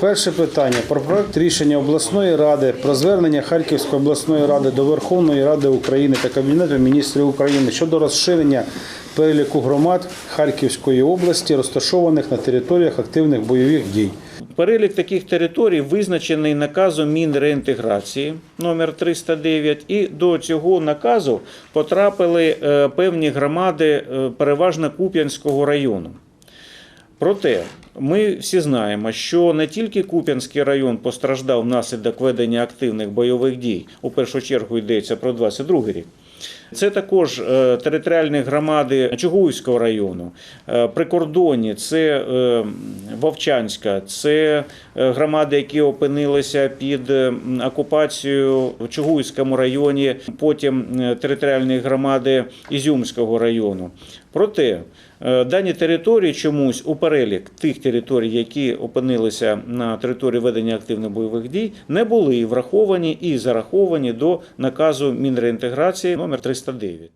Перше питання про проект рішення обласної ради про звернення Харківської обласної ради до Верховної Ради України та Кабінету міністрів України щодо розширення переліку громад Харківської області, розташованих на територіях активних бойових дій. Перелік таких територій визначений наказом Мінреінтеграції номер 309 і до цього наказу потрапили е, певні громади, е, переважно Куп'янського району. Проте ми всі знаємо, що не тільки Куп'янський район постраждав внаслідок ведення активних бойових дій. У першу чергу йдеться про 22 рік. Це також е, територіальні громади Чугуївського району, е, прикордонні, це е, Вовчанська, це е, громади, які опинилися під окупацією в Чугуївському районі, потім е, територіальні громади Ізюмського району. Проте е, дані території чомусь у перелік тих територій, які опинилися на території ведення активних бойових дій, не були враховані і зараховані до наказу Мінреінтеграції номер 309.